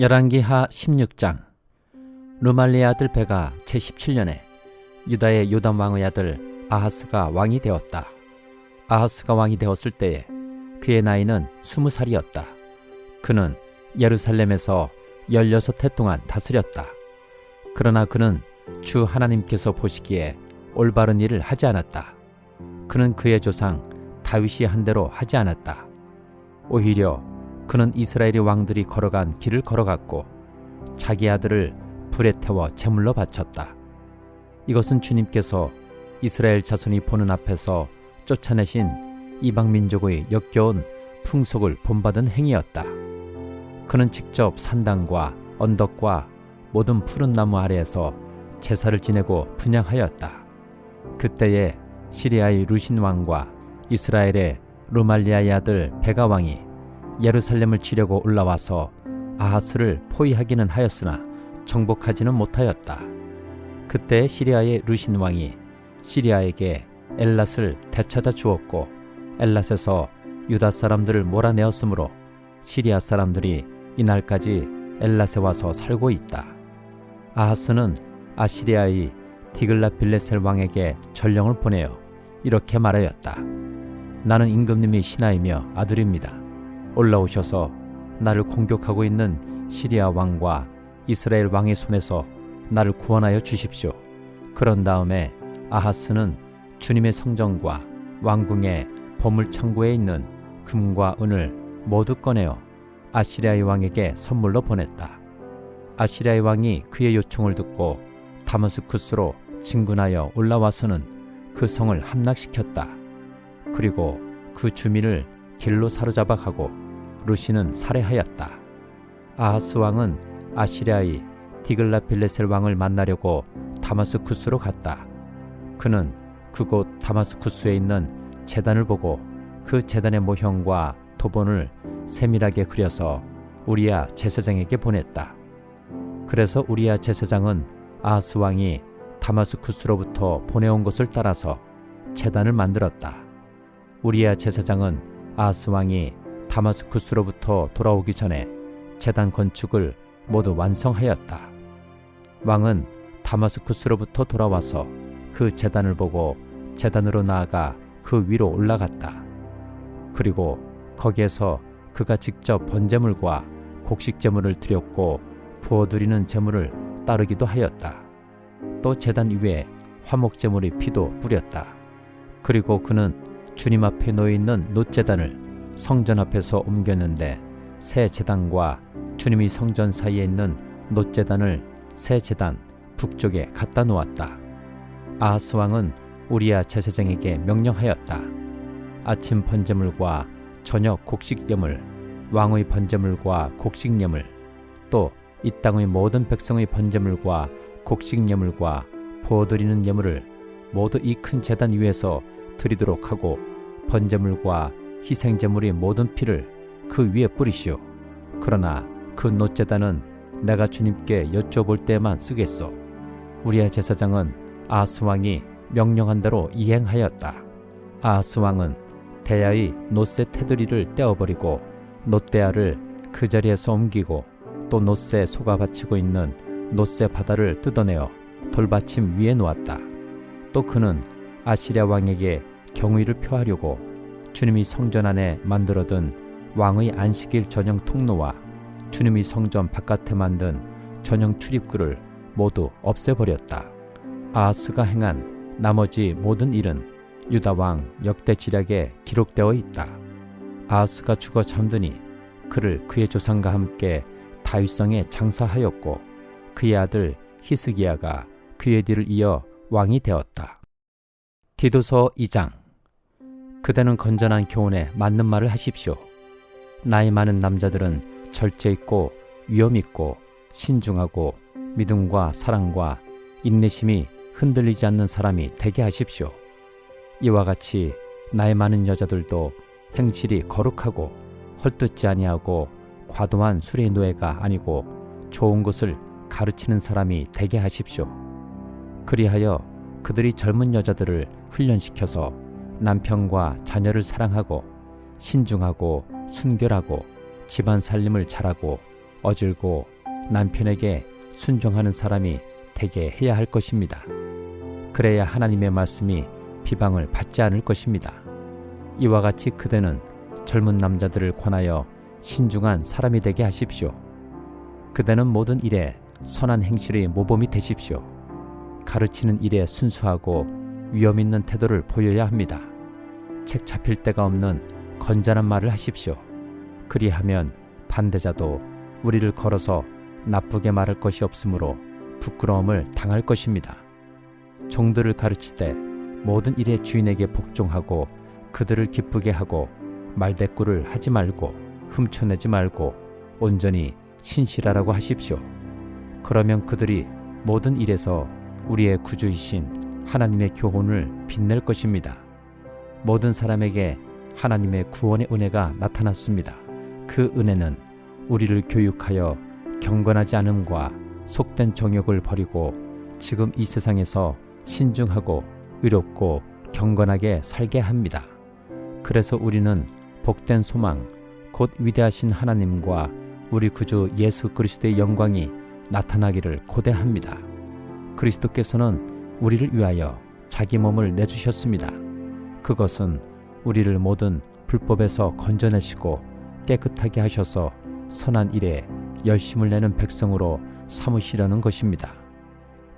열왕기하 16장 루말리의 아들 베가 제17년에 유다의 요담 왕의 아들 아하스가 왕이 되었다. 아하스가 왕이 되었을 때에 그의 나이는 20살이었다. 그는 예루살렘에서 16해 동안 다스렸다. 그러나 그는 주 하나님께서 보시기에 올바른 일을 하지 않았다. 그는 그의 조상 다윗이 한 대로 하지 않았다. 오히려 그는 이스라엘의 왕들이 걸어간 길을 걸어갔고 자기 아들을 불에 태워 제물로 바쳤다. 이것은 주님께서 이스라엘 자손이 보는 앞에서 쫓아내신 이방 민족의 역겨운 풍속을 본받은 행위였다. 그는 직접 산당과 언덕과 모든 푸른 나무 아래에서 제사를 지내고 분양하였다. 그때에 시리아의 루신 왕과 이스라엘의 루말리아의 아들 베가 왕이 예루살렘을 치려고 올라와서 아하스를 포위하기는 하였으나 정복하지는 못하였다. 그때 시리아의 루신 왕이 시리아에게 엘랏을 되찾아 주었고 엘랏에서 유다 사람들을 몰아내었으므로 시리아 사람들이 이날까지 엘랏에 와서 살고 있다. 아하스는 아시리아의 디글라 빌레셀 왕에게 전령을 보내어 이렇게 말하였다. 나는 임금님의 신하이며 아들입니다. 올라오셔서 나를 공격하고 있는 시리아 왕과 이스라엘 왕의 손에서 나를 구원하여 주십시오. 그런 다음에 아하스는 주님의 성전과 왕궁의 보물 창고에 있는 금과 은을 모두 꺼내어 아시리아의 왕에게 선물로 보냈다. 아시리아의 왕이 그의 요청을 듣고 다마스쿠스로 진군하여 올라와서는 그 성을 함락시켰다. 그리고 그 주민을 길로 사로잡아 가고 루시는 살해하였다. 아하스 왕은 아시리아의 디글라필레셀 왕을 만나려고 다마스쿠스로 갔다. 그는 그곳 다마스쿠스에 있는 재단을 보고 그 재단의 모형과 도본을 세밀하게 그려서 우리야 제사장에게 보냈다. 그래서 우리야 제사장은 아하스 왕이 다마스쿠스로부터 보내온 것을 따라서 재단을 만들었다. 우리야 제사장은 아하스 왕이 다마스쿠스로부터 돌아오기 전에 재단 건축을 모두 완성하였다. 왕은 다마스쿠스로부터 돌아와서 그 재단을 보고 재단으로 나아가 그 위로 올라갔다. 그리고 거기에서 그가 직접 번제물과 곡식 제물을 드렸고 부어드리는 제물을 따르기도 하였다. 또 재단 위에 화목 제물의 피도 뿌렸다. 그리고 그는 주님 앞에 놓여 있는 놋재단을 성전 앞에서 옮겼는데 새 재단과 주님이 성전 사이에 있는 놋재단을 새 재단 북쪽에 갖다 놓았다. 아하스 왕은 우리야 제사장에게 명령하였다. 아침 번제물과 저녁 곡식 예물, 왕의 번제물과 곡식 예물, 또 이 땅의 모든 백성의 번제물과 곡식 예물과 부어드리는 예물을 모두 이 큰 재단 위에서 드리도록 하고 번제물과 희생제물의 모든 피를 그 위에 뿌리시오. 그러나 그 놋재단은 내가 주님께 여쭤볼 때만 쓰겠소. 우리의 제사장은 아하스 왕이 명령한 대로 이행하였다. 아하스 왕은 대야의 놋새 테두리를 떼어버리고 놋대야를 그 자리에서 옮기고 또 놋새 소가 받치고 있는 놋새 바다를 뜯어내어 돌받침 위에 놓았다. 또 그는 아시리아 왕에게 경의를 표하려고 주님이 성전 안에 만들어둔 왕의 안식일 전용 통로와 주님이 성전 바깥에 만든 전용 출입구를 모두 없애버렸다. 아하스가 행한 나머지 모든 일은 유다 왕 역대 지략에 기록되어 있다. 아하스가 죽어 잠드니 그를 그의 조상과 함께 다윗성에 장사하였고 그의 아들 히스기야가 그의 뒤를 이어 왕이 되었다. 디도서 2장 그대는 건전한 교훈에 맞는 말을 하십시오. 나이 많은 남자들은 절제 있고 위험 있고 신중하고 믿음과 사랑과 인내심이 흔들리지 않는 사람이 되게 하십시오. 이와 같이 나이 많은 여자들도 행실이 거룩하고 헐뜯지 아니하고 과도한 술의 노예가 아니고 좋은 것을 가르치는 사람이 되게 하십시오. 그리하여 그들이 젊은 여자들을 훈련시켜서 남편과 자녀를 사랑하고 신중하고 순결하고 집안 살림을 잘하고 어질고 남편에게 순종하는 사람이 되게 해야 할 것입니다. 그래야 하나님의 말씀이 비방을 받지 않을 것입니다. 이와 같이 그대는 젊은 남자들을 권하여 신중한 사람이 되게 하십시오. 그대는 모든 일에 선한 행실의 모범이 되십시오. 가르치는 일에 순수하고 위험 있는 태도를 보여야 합니다. 책 잡힐 데가 없는 건전한 말을 하십시오. 그리하면 반대자도 우리를 걸어서 나쁘게 말할 것이 없으므로 부끄러움을 당할 것입니다. 종들을 가르치되 모든 일의 주인에게 복종하고 그들을 기쁘게 하고 말대꾸를 하지 말고 훔쳐내지 말고 온전히 신실하라고 하십시오. 그러면 그들이 모든 일에서 우리의 구주이신 하나님의 교훈을 빛낼 것입니다. 모든 사람에게 하나님의 구원의 은혜가 나타났습니다. 그 은혜는 우리를 교육하여 경건하지 않음과 속된 정욕을 버리고 지금 이 세상에서 신중하고 의롭고 경건하게 살게 합니다. 그래서 우리는 복된 소망, 곧 위대하신 하나님과 우리 구주 예수 그리스도의 영광이 나타나기를 고대합니다. 그리스도께서는 우리를 위하여 자기 몸을 내주셨습니다. 그것은 우리를 모든 불법에서 건져내시고 깨끗하게 하셔서 선한 일에 열심을 내는 백성으로 삼으시려는 것입니다.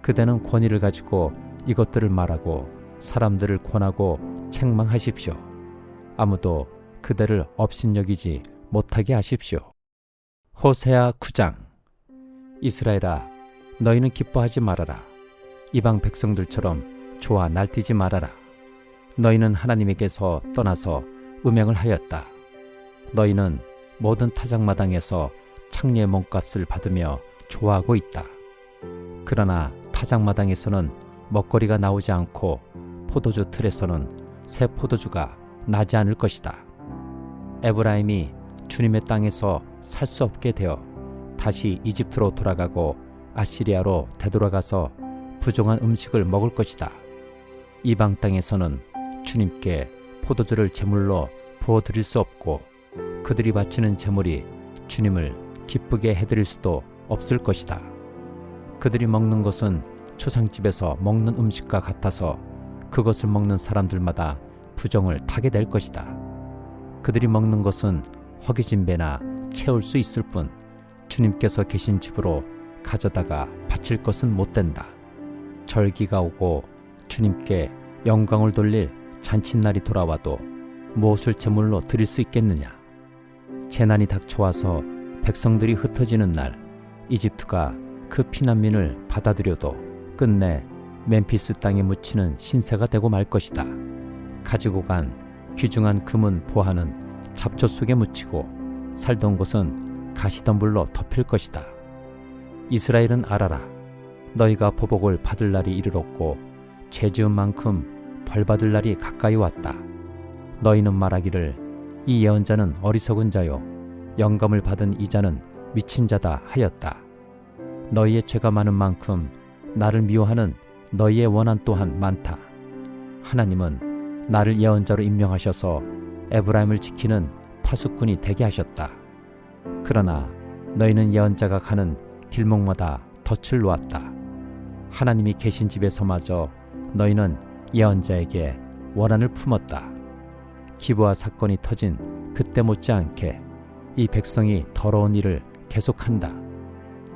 그대는 권위를 가지고 이것들을 말하고 사람들을 권하고 책망하십시오. 아무도 그대를 업신여기지 못하게 하십시오. 호세아 9장 이스라엘아 너희는 기뻐하지 말아라. 이방 백성들처럼 좋아 날뛰지 말아라. 너희는 하나님에게서 떠나서 음행을 하였다. 너희는 모든 타작마당에서 창녀의 몸값을 받으며 좋아하고 있다. 그러나 타작마당에서는 먹거리가 나오지 않고 포도주 틀에서는 새 포도주가 나지 않을 것이다. 에브라임이 주님의 땅에서 살 수 없게 되어 다시 이집트로 돌아가고 아시리아로 되돌아가서 부정한 음식을 먹을 것이다. 이방 땅에서는 주님께 포도주를 제물로 부어 드릴 수 없고 그들이 바치는 제물이 주님을 기쁘게 해 드릴 수도 없을 것이다. 그들이 먹는 것은 초상집에서 먹는 음식과 같아서 그것을 먹는 사람들마다 부정을 타게 될 것이다. 그들이 먹는 것은 허기진 배나 채울 수 있을 뿐 주님께서 계신 집으로 가져다가 바칠 것은 못 된다. 절기가 오고 주님께 영광을 돌릴 잔칫날이 돌아와도 무엇을 제물로 드릴 수 있겠느냐? 재난이 닥쳐와서 백성들이 흩어지는 날 이집트가 그 피난민을 받아들여도 끝내 멤피스 땅에 묻히는 신세가 되고 말 것이다. 가지고 간 귀중한 금은 보화는 잡초 속에 묻히고 살던 곳은 가시덤불로 덮일 것이다. 이스라엘은 알아라. 너희가 보복을 받을 날이 이르렀고 죄 지은 만큼 벌 받을 날이 가까이 왔다. 너희는 말하기를 이 예언자는 어리석은 자요 영감을 받은 이자는 미친 자다 하였다. 너희의 죄가 많은 만큼 나를 미워하는 너희의 원한 또한 많다. 하나님은 나를 예언자로 임명하셔서 에브라임을 지키는 파수꾼이 되게 하셨다. 그러나 너희는 예언자가 가는 길목마다 덫을 놓았다. 하나님이 계신 집에서마저 너희는 예언자에게 원한을 품었다. 기부와 사건이 터진 그때 못지않게 이 백성이 더러운 일을 계속한다.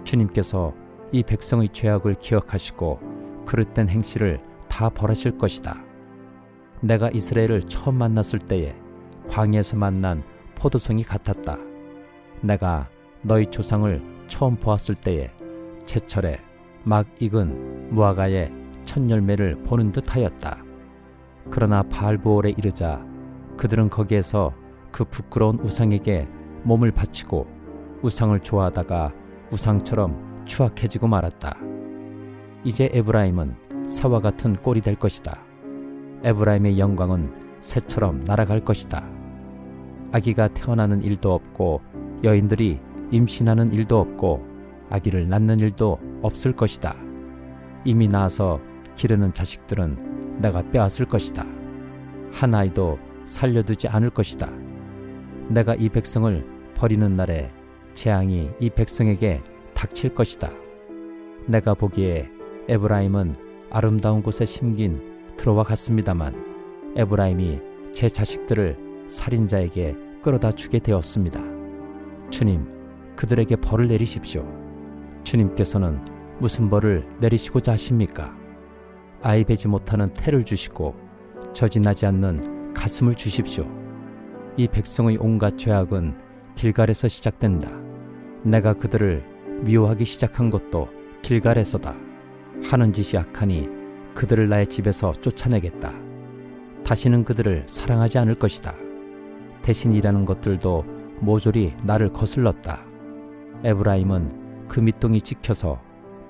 주님께서 이 백성의 죄악을 기억하시고 그릇된 행실을 다 벌하실 것이다. 내가 이스라엘을 처음 만났을 때에 광야에서 만난 포도송이 같았다. 내가 너희 조상을 처음 보았을 때에 제철에 막 익은 무화과의 첫 열매를 보는 듯 하였다. 그러나 바알보올에 이르자 그들은 거기에서 그 부끄러운 우상에게 몸을 바치고 우상을 좋아하다가 우상처럼 추악해지고 말았다. 이제 에브라임은 새와 같은 꼴이 될 것이다. 에브라임의 영광은 새처럼 날아갈 것이다. 아기가 태어나는 일도 없고 여인들이 임신하는 일도 없고 아기를 낳는 일도 없을 것이다. 이미 낳아서 기르는 자식들은 내가 빼앗을 것이다. 한 아이도 살려두지 않을 것이다. 내가 이 백성을 버리는 날에 재앙이 이 백성에게 닥칠 것이다. 내가 보기에 에브라임은 아름다운 곳에 심긴 들어와 같습니다만 에브라임이 제 자식들을 살인자에게 끌어다 주게 되었습니다. 주님, 그들에게 벌을 내리십시오. 주님께서는 무슨 벌을 내리시고자 하십니까? 아이 베지 못하는 태를 주시고 저진하지 않는 가슴을 주십시오. 이 백성의 온갖 죄악은 길갈에서 시작된다. 내가 그들을 미워하기 시작한 것도 길갈에서다. 하는 짓이 악하니 그들을 나의 집에서 쫓아내겠다. 다시는 그들을 사랑하지 않을 것이다. 대신 일하는 것들도 모조리 나를 거슬렀다. 에브라임은 그 밑동이 찍혀서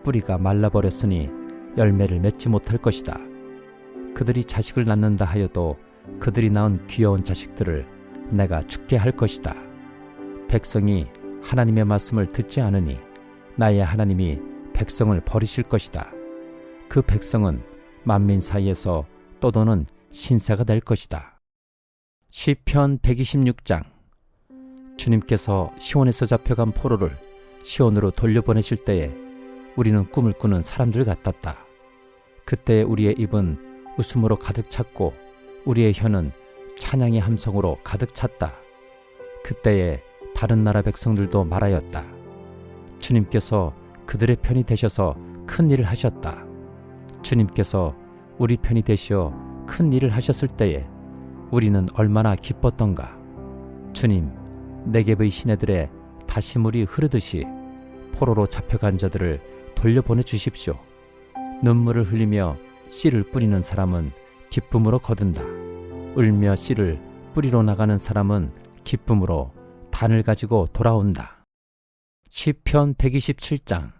뿌리가 말라버렸으니 열매를 맺지 못할 것이다. 그들이 자식을 낳는다 하여도 그들이 낳은 귀여운 자식들을 내가 죽게 할 것이다. 백성이 하나님의 말씀을 듣지 않으니 나의 하나님이 백성을 버리실 것이다. 그 백성은 만민 사이에서 떠도는 신세가 될 것이다. 시편 126장 주님께서 시온에서 잡혀간 포로를 시온으로 돌려보내실 때에 우리는 꿈을 꾸는 사람들 같았다. 그때 우리의 입은 웃음으로 가득 찼고 우리의 혀는 찬양의 함성으로 가득 찼다. 그때에 다른 나라 백성들도 말하였다. 주님께서 그들의 편이 되셔서 큰 일을 하셨다. 주님께서 우리 편이 되시어 큰 일을 하셨을 때에 우리는 얼마나 기뻤던가. 주님, 내게의 시내들의 다시 물이 흐르듯이 포로로 잡혀간 자들을 돌려보내 주십시오. 눈물을 흘리며 씨를 뿌리는 사람은 기쁨으로 거둔다. 울며 씨를 뿌리러 나가는 사람은 기쁨으로 단을 가지고 돌아온다. 시편 127장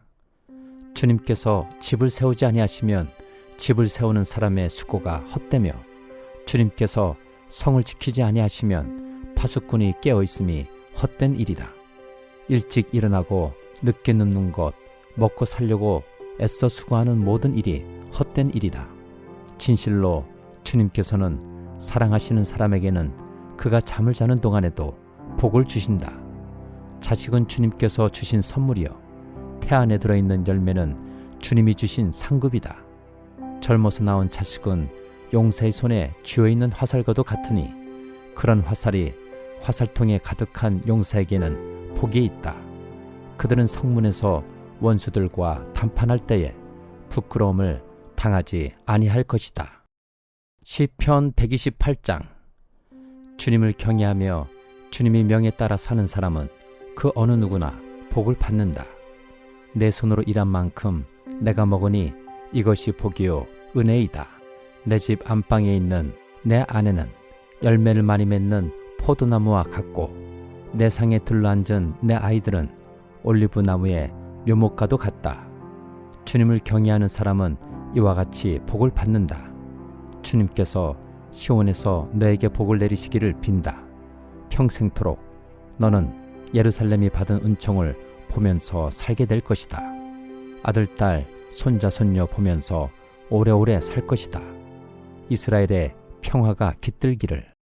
주님께서 집을 세우지 아니하시면 집을 세우는 사람의 수고가 헛되며 주님께서 성을 지키지 아니하시면 파수꾼이 깨어 있음이 헛된 일이다. 일찍 일어나고 늦게 눕는 것, 먹고 살려고 애써 수고하는 모든 일이 헛된 일이다. 진실로 주님께서는 사랑하시는 사람에게는 그가 잠을 자는 동안에도 복을 주신다. 자식은 주님께서 주신 선물이요. 태 안에 들어있는 열매는 주님이 주신 상급이다. 젊어서 나온 자식은 용사의 손에 쥐어 있는 화살과도 같으니 그런 화살이 화살통에 가득한 용사에게는 복이 있다. 그들은 성문에서 원수들과談판할 때에 부끄러움을 당하지 아니할 것이다. 시편 128장 주님을 경외하며 주님의 명에 따라 사는 사람은 그 어느 누구나 복을 받는다. 내 손으로 일한 만큼 내가 먹으니 이것이 복이요 은혜이다. 내 집 안방에 있는 내 아내는 열매를 많이 맺는 포도나무와 같고 내 상에 둘러앉은 내 아이들은 올리브 나무의 묘목과도 같다. 주님을 경외하는 사람은 이와 같이 복을 받는다. 주님께서 시온에서 너에게 복을 내리시기를 빈다. 평생토록 너는 예루살렘이 받은 은총을 보면서 살게 될 것이다. 아들, 딸, 손자, 손녀 보면서 오래오래 살 것이다. 이스라엘의 평화가 깃들기를